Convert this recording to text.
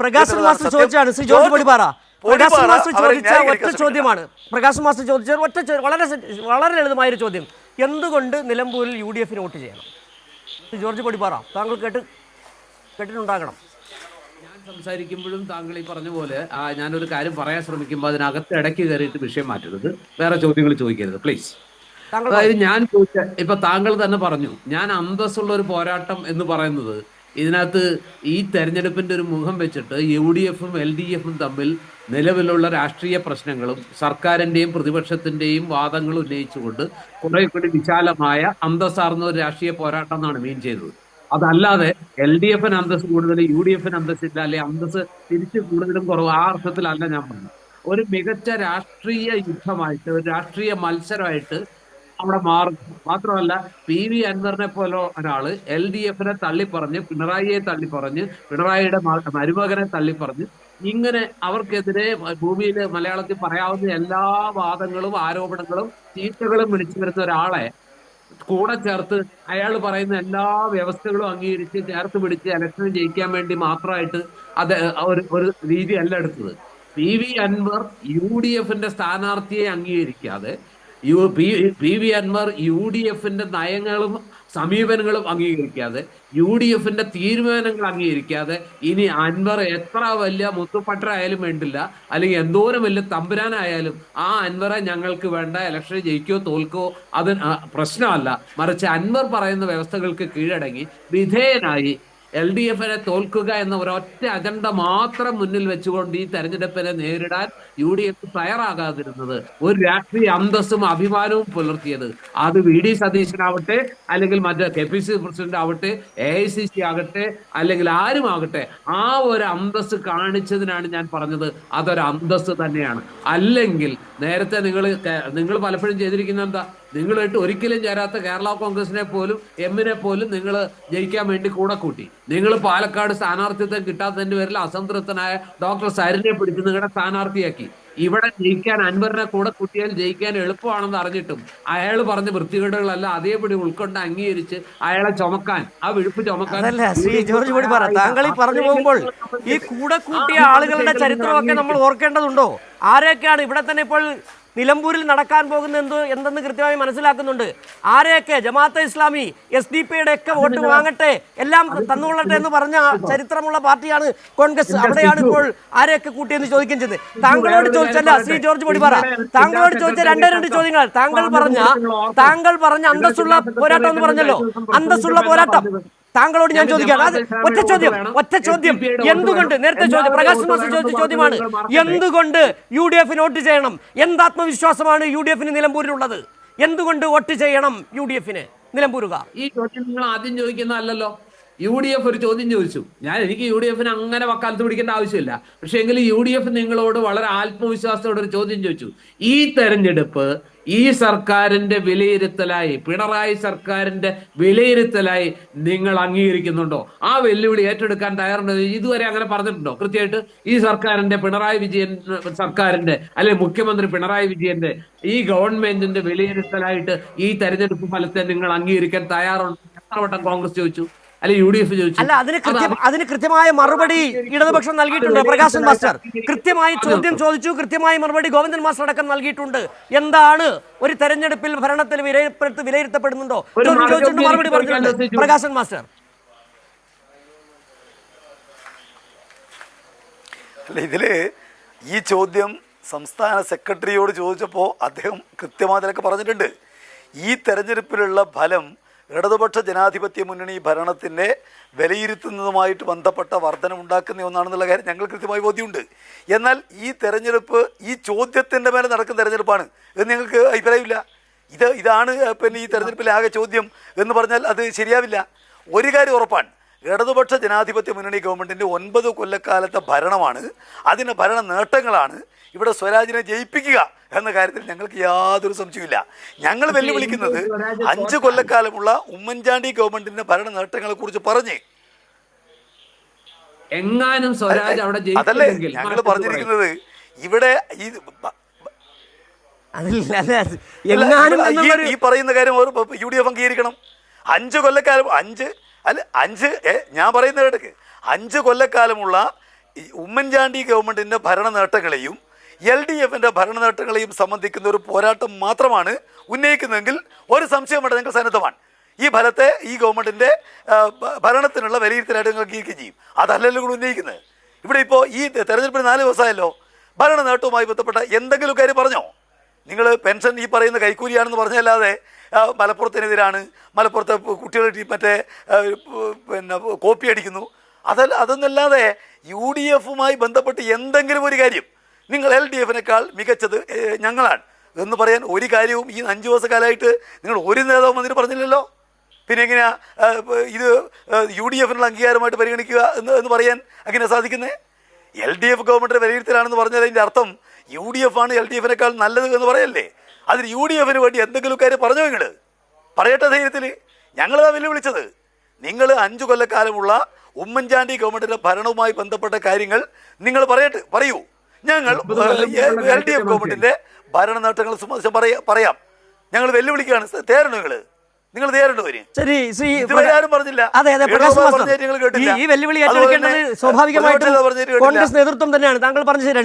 Prakashan master ചോദിച്ചാണ്. Shri George Podipara. Prakashan Podippara master ചോദിച്ച ഒറ്റ ചോദ്യമാണ്. പ്രകാശൻ മാസ്റ്റർ ചോദിച്ച ഒറ്റ വളരെ വളരെ ലളിതമായ വളരെ ലളിതമായൊരു ചോദ്യം. എന്തുകൊണ്ട് നിലമ്പൂരിൽ യു ഡി എഫിന് വോട്ട് ചെയ്യണം? ശ്രീ ജോർജ് പൊടിപാറ താങ്കൾ കേട്ട് കേട്ടിട്ടുണ്ടാകണം. ഞാൻ സംസാരിക്കുമ്പോഴും താങ്കൾ ഈ പറഞ്ഞ പോലെ ആ, ഞാനൊരു കാര്യം പറയാൻ ശ്രമിക്കുമ്പോൾ അതിനകത്ത് ഇടയ്ക്ക് കയറിയിട്ട് വിഷയം മാറ്റരുത്. വേറെ ചോദ്യങ്ങൾ ചോദിക്കരുത് പ്ലീസ് അതായത് ഞാൻ ചോദിച്ച ഇപ്പൊ താങ്കൾ തന്നെ പറഞ്ഞു ഞാൻ അന്തസ്സുള്ള ഒരു പോരാട്ടം എന്ന് പറയുന്നത് ഇതിനകത്ത് ഈ തെരഞ്ഞെടുപ്പിന്റെ ഒരു മുഖം വെച്ചിട്ട് യു ഡി എഫും എൽ ഡി എഫും തമ്മിൽ നിലവിലുള്ള രാഷ്ട്രീയ പ്രശ്നങ്ങളും സർക്കാരിന്റെയും പ്രതിപക്ഷത്തിന്റെയും വാദങ്ങൾ ഉന്നയിച്ചുകൊണ്ട് കുറെ കൂടി വിശാലമായ അന്തസ്സാർന്ന ഒരു രാഷ്ട്രീയ പോരാട്ടം എന്നാണ് മീൻ ചെയ്തത്. അതല്ലാതെ എൽ ഡി എഫിന് അന്തസ് കൂടുതൽ യു ഡി എഫിന് അന്തസ് ഇല്ല അല്ലെ അന്തസ് തിരിച്ച് കൂടുതലും കുറവ് ആ അർത്ഥത്തിലല്ല ഞാൻ പറഞ്ഞത്. ഒരു മികച്ച രാഷ്ട്രീയ യുദ്ധമായിട്ട് ഒരു രാഷ്ട്രീയ മത്സരമായിട്ട് അവിടെ മാറും. മാത്രമല്ല പി വി അൻവറിനെ പോലെ ഒരാൾ എൽ ഡി എഫിനെ തള്ളിപ്പറഞ്ഞ് പിണറായിയെ തള്ളിപ്പറഞ്ഞ് പിണറായിയുടെ മരുമകനെ തള്ളിപ്പറഞ്ഞ് ഇങ്ങനെ അവർക്കെതിരെ ഭൂമിയിൽ മലയാളത്തിൽ പറയാവുന്ന എല്ലാ വാദങ്ങളും ആരോപണങ്ങളും ചീത്തകളും വിളിച്ചു വരുന്ന ഒരാളെ കൂടെ ചേർത്ത് അയാൾ പറയുന്ന എല്ലാ വ്യവസ്ഥകളും അംഗീകരിച്ച് ചേർത്ത് പിടിച്ച് ഇലക്ഷൻ ജയിക്കാൻ വേണ്ടി മാത്രമായിട്ട് അത് ഒരു ഒരു രീതിയല്ല എടുത്തത്. P V Anvar U D എഫിന്റെ സ്ഥാനാർത്ഥിയെ അംഗീകരിക്കാതെ U P P V Anvar U D എഫിന്റെ നയങ്ങളും സമീപനങ്ങളും അംഗീകരിക്കാതെ യു ഡി എഫിന്റെ തീരുമാനങ്ങൾ അംഗീകരിക്കാതെ ഇനി അൻവർ എത്ര വലിയ മുത്തുപട്ടരായാലും വേണ്ടില്ല അല്ലെങ്കിൽ എന്തോരം വലിയ തമ്പുരാനായാലും ആ അൻവറെ ഞങ്ങൾക്ക് വേണ്ട ഇലക്ഷൻ ജയിക്കോ തോൽക്കോ അത് പ്രശ്നമല്ല. മറിച്ച് അൻവർ പറയുന്ന വ്യവസ്ഥകൾക്ക് കീഴടങ്ങി വിധേയനായി എൽ ഡി എഫിനെ തോൽക്കുക എന്ന ഒരൊറ്റ അജണ്ട മാത്രം മുന്നിൽ വെച്ചുകൊണ്ട് ഈ തെരഞ്ഞെടുപ്പിനെ നേരിടാൻ യു ഡി എഫ് തയ്യാറാകാതിരുന്നത്. ഒരു രാഷ്ട്രീയ അന്തസ്സും അഭിമാനവും പുലർത്തിയത്. അത് വി ഡി സതീശനാവട്ടെ അല്ലെങ്കിൽ മറ്റേ കെ പി സി പ്രസിഡന്റ് ആവട്ടെ എ ഐ സി സി ആകട്ടെ അല്ലെങ്കിൽ ആരും ആകട്ടെ ആ ഒരു അന്തസ്സ് കാണിച്ചതിനാണ് ഞാൻ പറഞ്ഞത്. അതൊരു അന്തസ്സ് തന്നെയാണ്. അല്ലെങ്കിൽ നേരത്തെ നിങ്ങൾ നിങ്ങൾ പലപ്പോഴും ചെയ്തിരിക്കുന്ന എന്താ? നിങ്ങളായിട്ട് ഒരിക്കലും ചേരാത്ത കേരള കോൺഗ്രസിനെ പോലും എമ്മിനെ പോലും നിങ്ങൾ ജയിക്കാൻ വേണ്ടി കൂടെ കൂട്ടി. നിങ്ങൾ പാലക്കാട് സ്ഥാനാർത്ഥിത്വം കിട്ടാത്തതിന്റെ പേരിൽ അസംതൃപ്തനായ ഡോക്ടർ സരിനെ പിടിച്ച് നിങ്ങളുടെ സ്ഥാനാർത്ഥിയാക്കി. ഇവിടെ ജയിക്കാൻ അൻവറിനെ കൂടെ കൂട്ടിയാൽ ജയിക്കാൻ എളുപ്പമാണെന്ന് അറിഞ്ഞിട്ടും അയാൾ പറഞ്ഞ വൃത്തികേടുകളല്ല അതേപടി ഉൾക്കൊണ്ട് അംഗീകരിച്ച് അയാളെ ചുമക്കാൻ ആ വിഴുപ്പ് ചുമക്കാൻ ശ്രീ ജോർജ് പൊടി പറ താങ്കൾ ഈ പറഞ്ഞു പോകുമ്പോൾ ഈ കൂടെ കൂട്ടിയ ആളുകളുടെ ചരിത്രമൊക്കെ നമ്മൾ ഓർക്കേണ്ടതുണ്ടോ? ആരൊക്കെയാണ് ഇവിടെ തന്നെ ഇപ്പോൾ നിലമ്പൂരിൽ നടക്കാൻ പോകുന്ന എന്തോ എന്തെന്ന് കൃത്യമായി മനസ്സിലാക്കുന്നുണ്ട്. ആരെയൊക്കെ ജമാഅത്തെ ഇസ്ലാമി എസ് ഡി പിയുടെ ഒക്കെ വോട്ട് വാങ്ങട്ടെ എല്ലാം തന്നുകൊള്ളട്ടെ എന്ന് പറഞ്ഞ ചരിത്രമുള്ള പാർട്ടിയാണ് കോൺഗ്രസ്. അവിടെയാണ് ഇപ്പോൾ ആരെയൊക്കെ കൂട്ടിയെന്ന് ചോദിക്കുകയും ചെയ്തത് താങ്കളോട് ചോദിച്ചല്ല ശ്രീ ജോർജ് പൊടി പറ. താങ്കളോട് ചോദിച്ച രണ്ടേ രണ്ട് ചോദ്യങ്ങൾ. താങ്കൾ പറഞ്ഞ താങ്കൾ പറഞ്ഞ അന്തസ്സുള്ള പോരാട്ടം എന്ന് പറഞ്ഞല്ലോ. അന്തസ്സുള്ള പോരാട്ടം. താങ്കളോട് ഞാൻ ചോദിക്കാം ഒറ്റ ചോദ്യം ഒറ്റ ചോദ്യം. എന്തുകൊണ്ട്? നേരത്തെ ചോദ്യം. പ്രകാശ് മാസ്റ്റർ ചോദിച്ച ചോദ്യമാണ്. എന്തുകൊണ്ട് യു ഡി എഫിന് വോട്ട് ചെയ്യണം? എന്ത് ആത്മവിശ്വാസമാണ് യു ഡി എഫിന് നിലമ്പൂരിലുള്ളത്? എന്തുകൊണ്ട് വോട്ട് ചെയ്യണം യു ഡി എഫിന് നിലമ്പൂരുകാർ ഈ ചോദ്യം നിങ്ങൾ ആദ്യം ചോദിക്കുന്നതല്ലല്ലോ. യു ഡി എഫ് ഒരു ചോദ്യം ചോദിച്ചു. ഞാൻ എനിക്ക് യു ഡി എഫിന് അങ്ങനെ വക്കാലത്ത് പിടിക്കേണ്ട ആവശ്യമില്ല. പക്ഷെ എങ്കിൽ യു ഡി എഫ് നിങ്ങളോട് വളരെ ആത്മവിശ്വാസത്തോടെ ഒരു ചോദ്യം ചോദിച്ചു. ഈ തെരഞ്ഞെടുപ്പ് ഈ സർക്കാരിന്റെ വിലയിരുത്തലായി പിണറായി സർക്കാരിന്റെ വിലയിരുത്തലായി നിങ്ങൾ അംഗീകരിക്കുന്നുണ്ടോ? ആ വെല്ലുവിളി ഏറ്റെടുക്കാൻ തയ്യാറുണ്ടോ? ഇതുവരെ അങ്ങനെ പറഞ്ഞിട്ടുണ്ടോ? കൃത്യമായിട്ട് ഈ സർക്കാരിന്റെ പിണറായി വിജയൻ സർക്കാരിന്റെ അല്ലെങ്കിൽ മുഖ്യമന്ത്രി പിണറായി വിജയന്റെ ഈ ഗവൺമെന്റിന്റെ വിലയിരുത്തലായിട്ട് ഈ തെരഞ്ഞെടുപ്പ് ഫലത്തെ നിങ്ങൾ അംഗീകരിക്കാൻ തയ്യാറുണ്ടോ? എത്ര വട്ടം കോൺഗ്രസ് ചോദിച്ചു? അല്ലെ യു ഡി എഫ് ചോദിച്ചു. അല്ല അതിന് കൃത്യം അതിന് കൃത്യമായ മറുപടി ഇടതുപക്ഷം നൽകിയിട്ടുണ്ട്. പ്രകാശൻ മാസ്റ്റർ കൃത്യമായി ചോദ്യം ചോദിച്ചു കൃത്യമായ മറുപടി ഗോവിന്ദൻ മാസ്റ്റർ അടക്കം നൽകിയിട്ടുണ്ട്. എന്താണ് ഒരു തെരഞ്ഞെടുപ്പിൽ ഭരണത്തിൽ വിലയിരുത്ത വിലയിരുത്തപ്പെടുന്നുണ്ടോ? ഒരു ചോദ്യം മറുപടി ചോദിച്ചിട്ടുണ്ട് മറുപടി പറഞ്ഞിട്ടുണ്ട്. പ്രകാശൻ മാസ്റ്റർ. അല്ല ഇതിൽ ഈ ചോദ്യം സംസ്ഥാന സെക്രട്ടറിയോട് ചോദിച്ചപ്പോൾ അദ്ദേഹം കൃത്യമായി അതിലൊക്കെ പറഞ്ഞിട്ടുണ്ട്. ഈ തെരഞ്ഞെടുപ്പിലുള്ള ഫലം ഇടതുപക്ഷ ജനാധിപത്യ മുന്നണി ഭരണത്തിന്റെ വിലയിരുത്തുന്നതുമായിട്ട് ബന്ധപ്പെട്ട വർധനമുണ്ടാക്കുന്ന ഒന്നാണെന്നുള്ള കാര്യം ഞങ്ങൾ കൃത്യമായി ബോധ്യമുണ്ട്. എന്നാൽ ഈ തെരഞ്ഞെടുപ്പ് ഈ ചോദ്യത്തിന്റെ മേലെ നടക്കുന്ന തെരഞ്ഞെടുപ്പാണ് എന്ന് ഞങ്ങൾക്ക് അഭിപ്രായമില്ല. ഇത് ഇതാണ് പിന്നെ ഈ തെരഞ്ഞെടുപ്പിലെ ആകെ ചോദ്യം എന്ന് പറഞ്ഞാൽ അത് ശരിയാവില്ല. ഒരു കാര്യം ഉറപ്പാണ്. ഇടതുപക്ഷ ജനാധിപത്യ മുന്നണി ഗവൺമെന്റിന്റെ ഒൻപത് കൊല്ലക്കാലത്തെ ഭരണമാണ്. അതിന്റെ ഭരണ നേട്ടങ്ങളാണ് ഇവിടെ സ്വരാജിനെ ജയിപ്പിക്കുക എന്ന കാര്യത്തിൽ ഞങ്ങൾക്ക് യാതൊരു സംശയമില്ല ഞങ്ങൾ വെല്ലുവിളിക്കുന്നത് അഞ്ച് കൊല്ലക്കാലമുള്ള ഉമ്മൻചാണ്ടി ഗവൺമെന്റിന്റെ ഭരണ നേട്ടങ്ങളെ കുറിച്ച് പറഞ്ഞ്. എങ്ങാനും സ്വരാജ് അവിടെ അതല്ലേ ഞങ്ങൾ പറഞ്ഞിരിക്കുന്നത്? ഇവിടെ ഈ ഈ- പറയുന്ന കാര്യം യു ഡി എഫ് അംഗീകരിക്കണം. അഞ്ച് കൊല്ലക്കാലം അഞ്ച് അല്ല അഞ്ച് ഞാൻ പറയുന്ന കേട്ടക്ക്. അഞ്ച് കൊല്ലക്കാലമുള്ള ഉമ്മൻചാണ്ടി ഗവൺമെന്റിന്റെ ഭരണ നേട്ടങ്ങളെയും എൽ ഡി എഫിന്റെ ഭരണ നേട്ടങ്ങളെയും സംബന്ധിക്കുന്ന ഒരു പോരാട്ടം മാത്രമാണ് ഉന്നയിക്കുന്നതെങ്കിൽ ഒരു സംശയം വേണ്ട നിങ്ങൾ സന്നദ്ധമാണ് ഈ ഫലത്തെ ഈ ഗവൺമെന്റിന്റെ ഭരണത്തിനുള്ള വിലയിരുത്തലായിട്ട് നിങ്ങൾ അംഗീകരിക്കുകയും ചെയ്യും. അതല്ലല്ലോ കൂടെ ഉന്നയിക്കുന്നത്. ഇവിടെ ഇപ്പോൾ ഈ തെരഞ്ഞെടുപ്പിന് നാല് ദിവസമായല്ലോ ഭരണ നേട്ടവുമായി ബന്ധപ്പെട്ട എന്തെങ്കിലും കാര്യം പറഞ്ഞോ? നിങ്ങൾ പെൻഷൻ ഈ പറയുന്ന കൈക്കൂലിയാണെന്ന് പറഞ്ഞല്ലാതെ മലപ്പുറത്തിനെതിരാണ്. മലപ്പുറത്തെ കുട്ടികളുടെ മറ്റേ പിന്നെ കോപ്പി അടിക്കുന്നു. അതല്ല അതൊന്നല്ലാതെ യു ഡി എഫുമായി ബന്ധപ്പെട്ട് എന്തെങ്കിലും ഒരു കാര്യം നിങ്ങൾ എൽ ഡി എഫിനേക്കാൾ മികച്ചത് ഞങ്ങളാണ്. എന്ന് പറയാൻ ഒരു കാര്യവും ഈ അഞ്ച് ദിവസക്കാലമായിട്ട് നിങ്ങൾ ഒരു നേതാവും അതിന് പറഞ്ഞില്ലല്ലോ. പിന്നെ എങ്ങനെയാ ഇത് യു ഡി എഫിനുള്ള അംഗീകാരമായിട്ട് പരിഗണിക്കുക എന്ന് എന്ന് പറയാൻ അങ്ങനെ സാധിക്കുന്നത് എൽ ഡി എഫ് ഗവൺമെന്റ് വിലയിരുത്തലാണെന്ന് പറഞ്ഞാൽ അതിന്റെ അർത്ഥം യു ഡി എഫ് ആണ് എൽ ഡി എഫിനേക്കാൾ നല്ലത് എന്ന് പറയല്ലേ? അതിന് യു ഡി എഫിന് വേണ്ടി എന്തെങ്കിലും കാര്യം പറഞ്ഞു നിങ്ങൾ പറയട്ടെ ധൈര്യത്തിൽ ഞങ്ങളതാ വെല്ലുവിളിച്ചത്. നിങ്ങൾ അഞ്ചു കൊല്ലക്കാലമുള്ള ഉമ്മൻചാണ്ടി ഗവൺമെന്റിന്റെ ഭരണവുമായി ബന്ധപ്പെട്ട കാര്യങ്ങൾ നിങ്ങൾ പറയട്ടെ പറയൂ. ഞങ്ങൾ എൽ ഡി എഫ് ഗവൺമെന്റിന്റെ ഭരണ നേട്ടങ്ങൾ സംബന്ധിച്ച് പറയാം ഞങ്ങൾ വെല്ലുവിളിക്കുകയാണ്. തേരണോ നിങ്ങൾ നിങ്ങൾ നേരിട്ട് വരും? ശരി ശ്രീ ഇതുവരെ ആരും പറഞ്ഞില്ല. അതെ അതെ പ്രകാശ് നിങ്ങൾ ഈ കേട്ടില്ല. ഈ വെല്ലുവിളി ഏറ്റെടുക്കേണ്ടത് സ്വാഭാവികമായിട്ടും. കോൺഗ്രസ് നേതൃത്വം തന്നെയാണ്. താങ്കൾ പറഞ്ഞു ശരിയാണ്.